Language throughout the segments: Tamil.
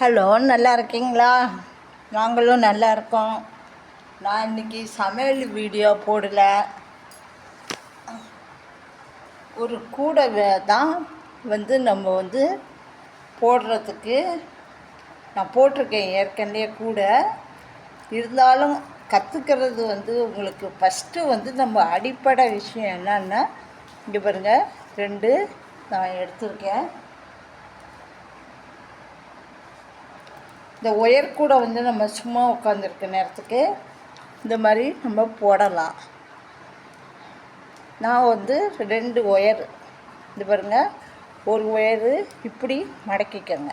ஹலோ நல்லா இருக்கீங்களா? நாங்களும் நல்லா இருக்கோம். நான் இன்னைக்கு சமையல் வீடியோ போடல. ஒரு கூடை வே- தான் வந்து நம்ம வந்து போடுறதுக்கு நான் போட்டிருக்கேன் ஏற்கனவே கூட. இருந்தாலும் கற்றுக்கிறது வந்து உங்களுக்கு ஃபஸ்ட்டு வந்து நம்ம அடிப்படை விஷயம் என்னென்னா இங்கே பாருங்கள் ரெண்டு நான் எடுத்திருக்கேன். இந்த ஒயர் கூட வந்து நம்ம சும்மா உட்காந்துருக்க நேரத்துக்கு இந்த மாதிரி நம்ம போடலாம். நான் வந்து ரெண்டு ஒயர் இது பாருங்க ஒரு ஒயரு இப்படி மடக்கிக்கங்க.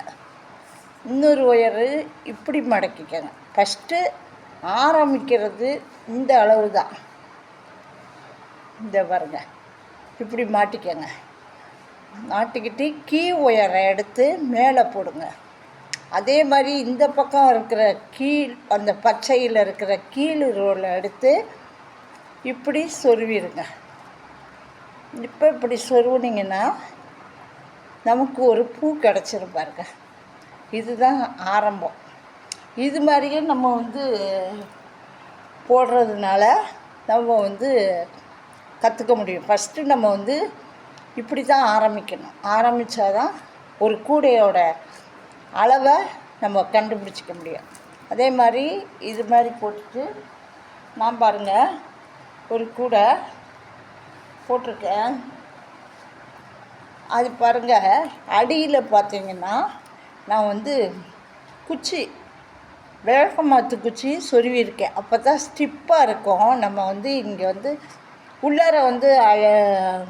இன்னொரு ஒயரு இப்படி மடக்கிக்கங்க. ஃபஸ்ட்டு ஆரம்பிக்கிறது இந்த அளவு தான். இந்த பாருங்க இப்படி மாட்டிக்கங்க. மாட்டிக்கிட்டு கீ ஒயரை எடுத்து மேலே போடுங்க. அதே மாதிரி இந்த பக்கம் இருக்கிற கீழ் அந்த பச்சையில் இருக்கிற கீழ் ரோலை எடுத்து இப்படி சொருவிடுங்க. இப்போ இப்படி சொருவுனீங்கன்னா நமக்கு ஒரு பூ கிடச்சிரும் பாருங்க. இதுதான் ஆரம்பம். இது மாதிரியே நம்ம வந்து போடுறதுனால நம்ம வந்து கற்றுக்க முடியும். ஃபஸ்ட்டு நம்ம வந்து இப்படி தான் ஆரம்பிக்கணும். ஆரம்பித்தாதான் ஒரு கூடையோட அளவை நம்ம கண்டுபிடிச்சிக்க முடியும். அதே மாதிரி இது மாதிரி போட்டுட்டு நான் பாருங்கள் ஒரு கூடை போட்டிருக்கேன். அது பாருங்கள் அடியில் பார்த்தீங்கன்னா நான் வந்து குச்சி விளக்கமாத்து குச்சி சொருவியிருக்கேன். அப்போ தான் ஸ்டிப்பாக இருக்கும். நம்ம வந்து இங்கே வந்து உள்ளார வந்து அ-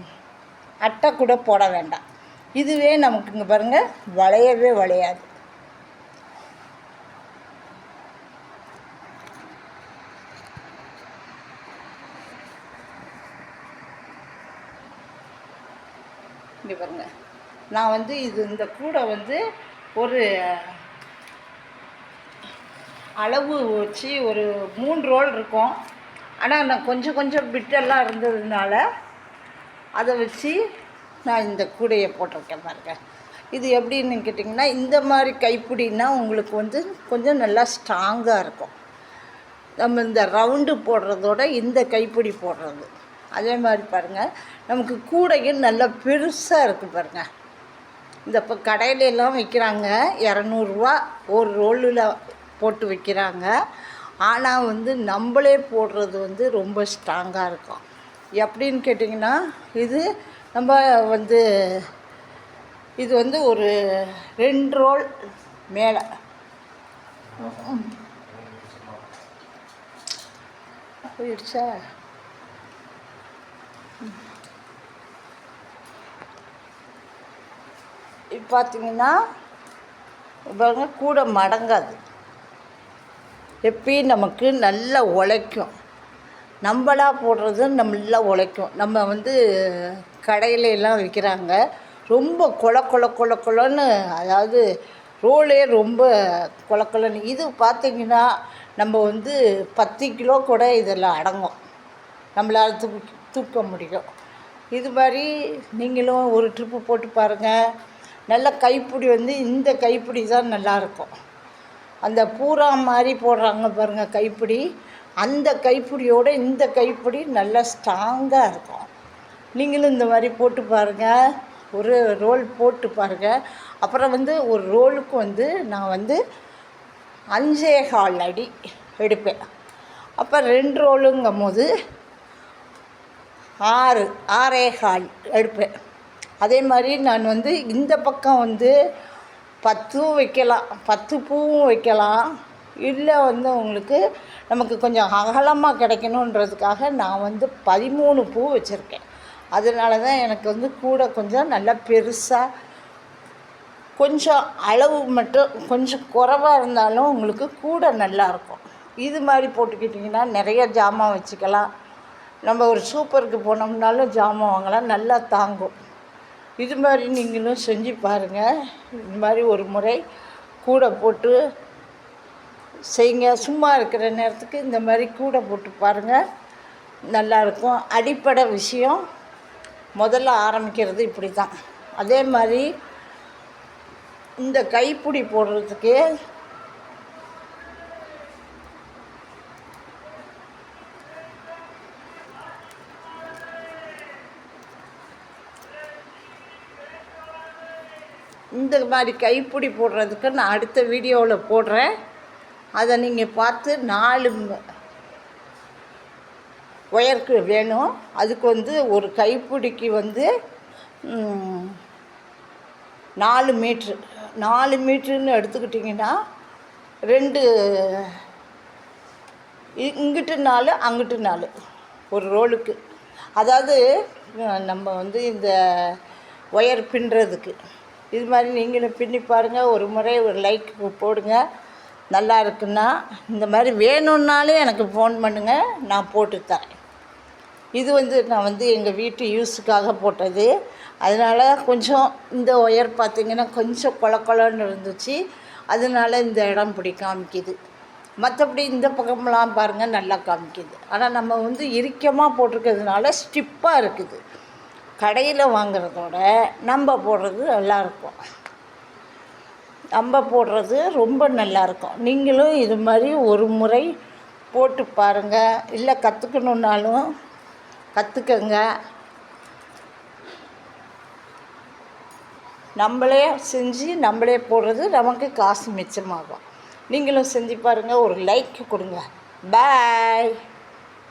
அட்டை கூட போட வேண்டாம். இதுவே நமக்கு இங்கே பாருங்கள் வளையவே வளையாது. இங்கே பாருங்க. நான் வந்து இது இந்த கூடை வந்து ஒரு அளவு வச்சு ஒரு மூணு ரோல் இருக்கும். ஆனால் நான் கொஞ்சம் கொஞ்சம் பிட்டெல்லாம் இருந்ததுனால அதை வச்சு நான் இந்த கூடையை போட்டிருக்கேன் பாருங்க. இது எப்படின்னு கேட்டிங்கன்னா இந்த மாதிரி கைப்பிடின்னா உங்களுக்கு வந்து கொஞ்சம் நல்லா ஸ்ட்ராங்காக இருக்கும். நம்ம இந்த ரவுண்டு போடுறதோட இந்த கைப்பிடி போடுறது. அதே மாதிரி பாருங்கள் நமக்கு கூடையும் நல்லா பெருசாக இருக்குது பாருங்கள் இந்த இப்போ கடையில எல்லாம் விற்கிறாங்க இரநூறுவா ஒரு ரோலில் போட்டு விற்கிறாங்க ஆனால் வந்து நம்மளே போடுறது வந்து ரொம்ப ஸ்ட்ராங்காக இருக்கும். எப்படின்னு கேட்டிங்கன்னா இது நம்ம வந்து இது வந்து ஒரு ரெண்டு ரோல் மேலே. போயிடுச்சா? இப்போ பார்த்தீங்கன்னா பாருங்க கூட மடங்காது. எப்பயும் நமக்கு நல்லா உழைக்கும். நம்மளா போடுறது நல்லா உழைக்கும். நம்ம வந்து கடையில எல்லாம் விற்கிறாங்க ரொம்ப கொல கொல கொல கொலன்னு அதாவது ரோலே ரொம்ப கொல கொலன்னு. இது பார்த்தீங்கன்னா நம்ம வந்து பத்து கிலோ கூட இதில் அடங்கும். நம்மளால் தூக்க தூக்க முடியும். இது மாதிரி நீங்களும் ஒரு ட்ரிப்பு போட்டு பாருங்கள் நல்ல கைப்பிடி வந்து இந்த கைப்பிடி தான் நல்லாயிருக்கும். அந்த பூரா மாதிரி போடுறாங்க பாருங்கள் கைப்பிடி. அந்த கைப்பிடியோட இந்த கைப்பிடி நல்லா ஸ்ட்ராங்காக இருக்கும். நீங்களும் இந்த மாதிரி போட்டு பாருங்கள் ஒரு ரோல் போட்டு பாருங்கள் அப்புறம் வந்து ஒரு ரோலுக்கு வந்து நான் வந்து அஞ்சே கால் அடி எடுப்பேன். அப்போ ரெண்டு ரோலுங்கும் போது ஆறு ஆறே கால் எடுப்பேன் அதே மாதிரி நான் வந்து இந்த பக்கம் வந்து பத்தும் வைக்கலாம் பத்து பூவும் வைக்கலாம். இல்லை வந்து உங்களுக்கு நமக்கு கொஞ்சம் அகலமாக கிடைக்கணுன்றதுக்காக நான் வந்து பதிமூணு பூ வச்சுருக்கேன். அதனால தான் எனக்கு வந்து கூட கொஞ்சம் நல்லா பெருசாக கொஞ்சம் அளவு மட்டும் கொஞ்சம் குறைவாக இருந்தாலும் உங்களுக்கு கூட நல்லாயிருக்கும் இது மாதிரி போட்டுக்கிட்டிங்கன்னா நிறைய ஜாமான் வச்சுக்கலாம். நம்ம ஒரு சூப்பருக்கு போனோம்னாலும் ஜாமான் வாங்கலாம் நல்லா தாங்கும். இது மாதிரி நீங்களும் செஞ்சு பாருங்கள் இது மாதிரி ஒரு முறை கூடை போட்டு செய்யுங்க. சும்மா இருக்கிற நேரத்துக்கு இந்த மாதிரி கூடை போட்டு பாருங்கள் நல்லாயிருக்கும் அடிப்படை விஷயம். முதல்ல ஆரம்பிக்கிறது இப்படி தான் அதே மாதிரி இந்த கைப்பிடி போடுறதுக்கு இந்த மாதிரி கைப்பிடி போடுறதுக்கு நான் அடுத்த வீடியோவில் போடுறேன். அதை நீங்கள் பார்த்து நாலு ஒயருக்கு வேணும். அதுக்கு வந்து ஒரு கைப்பிடிக்கு வந்து நாலு மீட்ரு நாலு மீட்ருன்னு எடுத்துக்கிட்டிங்கன்னா ரெண்டு இங்கிட்டு நாலு அங்கிட்டு நாலு ஒரு ரோலுக்கு. அதாவது நம்ம வந்து இந்த ஒயர் பின்னுறதுக்கு. இது மாதிரி நீங்களும் பின்னி பாருங்கள் ஒரு முறை ஒரு லைக் போடுங்க. நல்லா இருக்குன்னா இந்த மாதிரி வேணும்னாலே எனக்கு ஃபோன் பண்ணுங்கள் நான் போட்டு தரேன். இது வந்து நான் வந்து எங்கள் வீட்டு யூஸுக்காக போட்டது. அதனால் கொஞ்சம் இந்த ஒயர் பார்த்திங்கன்னா கொஞ்சம் கொல கொலன்னு இருந்துச்சு. அதனால இந்த இடம் இப்படி காமிக்குது. மற்றபடி இந்த பக்கம்லாம் பாருங்கள் நல்லா காமிக்குது. ஆனால் நம்ம வந்து இறுக்கமாக போட்டிருக்கிறதுனால ஸ்டிப்பாக இருக்குது. கடையில் வாங்குறதோட நம்ம போடுறது நல்லாயிருக்கும் நம்ம போடுறது ரொம்ப நல்லாயிருக்கும் நீங்களும் இது மாதிரி ஒரு முறை போட்டு பாருங்கள் இல்லை கற்றுக்கணுன்னாலும் கற்றுக்கங்க நம்மளே செஞ்சு நம்மளே போடுறது நமக்கு காசு மிச்சமாகும். நீங்களும் செஞ்சு பாருங்கள் ஒரு லைக் கொடுங்க. பாய்